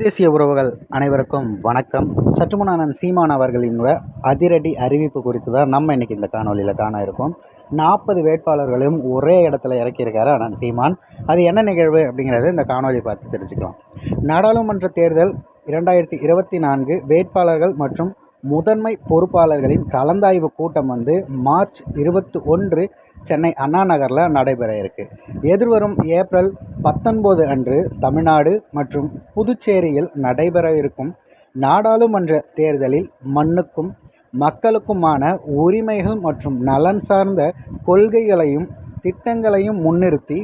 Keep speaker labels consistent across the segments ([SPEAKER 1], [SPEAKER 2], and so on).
[SPEAKER 1] தேசிய உறவுகள் அனைவருக்கும் வணக்கம். சற்றுமுனானன் முன் சீமான் அவர்களின் அதிரடி அறிவிப்பு குறித்து தான் நம்ம இன்றைக்கி இந்த காணொலியில் காண இருக்கோம். நாற்பது வேட்பாளர்களையும் ஒரே இடத்துல இறக்கியிருக்காரு அனந்த் சீமான். அது என்ன நிகழ்வு அப்படிங்கிறத இந்த காணொலி பார்த்து தெரிஞ்சுக்கலாம். நாடாளுமன்ற தேர்தல் இரண்டாயிரத்தி இருபத்தி நான்கு வேட்பாளர்கள் மற்றும் முதன்மை பொறுப்பாளர்களின் கலந்தாய்வு கூட்டம் வந்து மார்ச் இருபத்தி ஒன்று சென்னை அண்ணா நகரில் நடைபெற இருக்கு. எதிர்வரும் ஏப்ரல் பத்தொன்பது அன்று தமிழ்நாடு மற்றும் புதுச்சேரியில் நடைபெற இருக்கும் நாடாளுமன்ற தேர்தலில் மண்ணுக்கும் மக்களுக்குமான உரிமைகள் மற்றும் நலன் சார்ந்த கொள்கைகளையும் திட்டங்களையும் முன்னிறுத்தி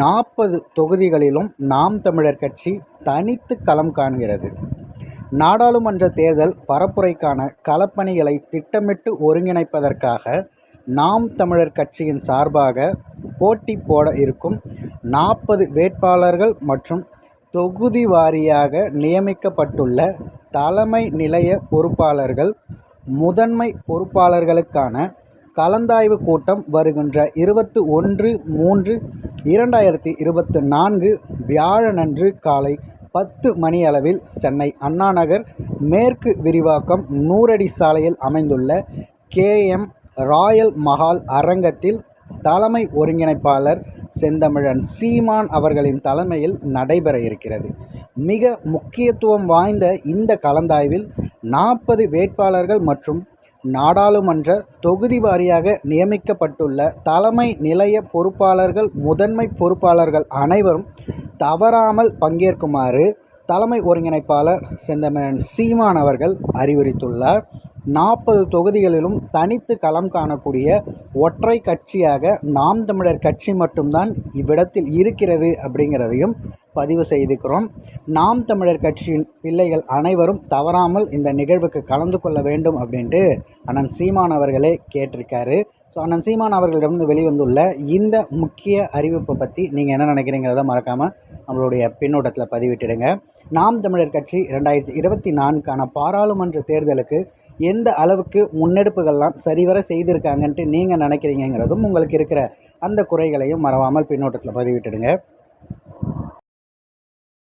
[SPEAKER 1] நாற்பது தொகுதிகளிலும் நாம் தமிழர் கட்சி தனித்து களம் காண்கிறது. நாடாளுமன்ற தேர்தல் பரப்புரைக்கான களப்பணிகளை திட்டமிட்டு ஒருங்கிணைப்பதற்காக நாம் தமிழர் கட்சியின் சார்பாக போட்டி போட இருக்கும் நாற்பது வேட்பாளர்கள் மற்றும் தொகுதி வாரியாக நியமிக்கப்பட்டுள்ள தலைமை நிலைய பொறுப்பாளர்கள் முதன்மை பொறுப்பாளர்களுக்கான கலந்தாய்வு கூட்டம் வருகின்ற இருபத்து ஒன்று மூன்று இரண்டாயிரத்தி இருபத்து நான்கு வியாழனன்று காலை பத்து மணி அளவில் சென்னை அண்ணாநகர் மேற்கு விரிவாக்கம் நூறடி சாலையில் அமைந்துள்ள கேஎம் ராயல் மஹால் அரங்கத்தில் தலைமை ஒருங்கிணைப்பாளர் செந்தமிழன் சீமான் அவர்களின் தலைமையில் நடைபெற இருக்கிறது. மிக முக்கியத்துவம் வாய்ந்த இந்த கலந்தாய்வில் நாற்பது வேட்பாளர்கள் மற்றும் நாடாளுமன்ற தொகுதி வாரியாக நியமிக்கப்பட்டுள்ள தலைமை நிலைய பொறுப்பாளர்கள் முதன்மை பொறுப்பாளர்கள் அனைவரும் தவறாமல் பங்கேற்குமாறு தலைமை ஒருங்கிணைப்பாளர் செந்தமிழன் சீமான் அவர்கள் அறிவுறுத்துள்ளார் நாற்பது தொகுதிகளிலும் தனித்து களம் காணக்கூடிய ஒற்றை கட்சியாக நாம் தமிழர் கட்சி மட்டும்தான் இவ்விடத்தில் இருக்கிறது அப்படிங்கிறதையும் பதிவு செய்திருக்கிறோம். நாம் தமிழர் கட்சியின் பிள்ளைகள் அனைவரும் தவறாமல் இந்த நிகழ்வுக்கு கலந்து கொள்ள வேண்டும் அப்படின்ட்டு அண்ணன் சீமான் அவர்களே கேட்டிருக்காரு. ஸோ அண்ணன் சீமான் அவர்களிடமிருந்து வெளிவந்துள்ள இந்த முக்கிய அறிவிப்பை பற்றி நீங்கள் என்ன நினைக்கிறீங்கிறத மறக்காமல் நம்மளுடைய பின்னோட்டத்தில் பதிவிட்டுடுங்க. நாம் தமிழர் கட்சி ரெண்டாயிரத்தி இருபத்தி நான்கான பாராளுமன்ற தேர்தலுக்கு எந்த அளவுக்கு முன்னெடுப்புகள்லாம் சரிவர செய்திருக்காங்கன்ட்டு நீங்கள் நினைக்கிறீங்கிறதும் உங்களுக்கு இருக்கிற அந்த குறைகளையும் மறவாமல் பின்னோட்டத்தில் பதிவிட்டுடுங்க.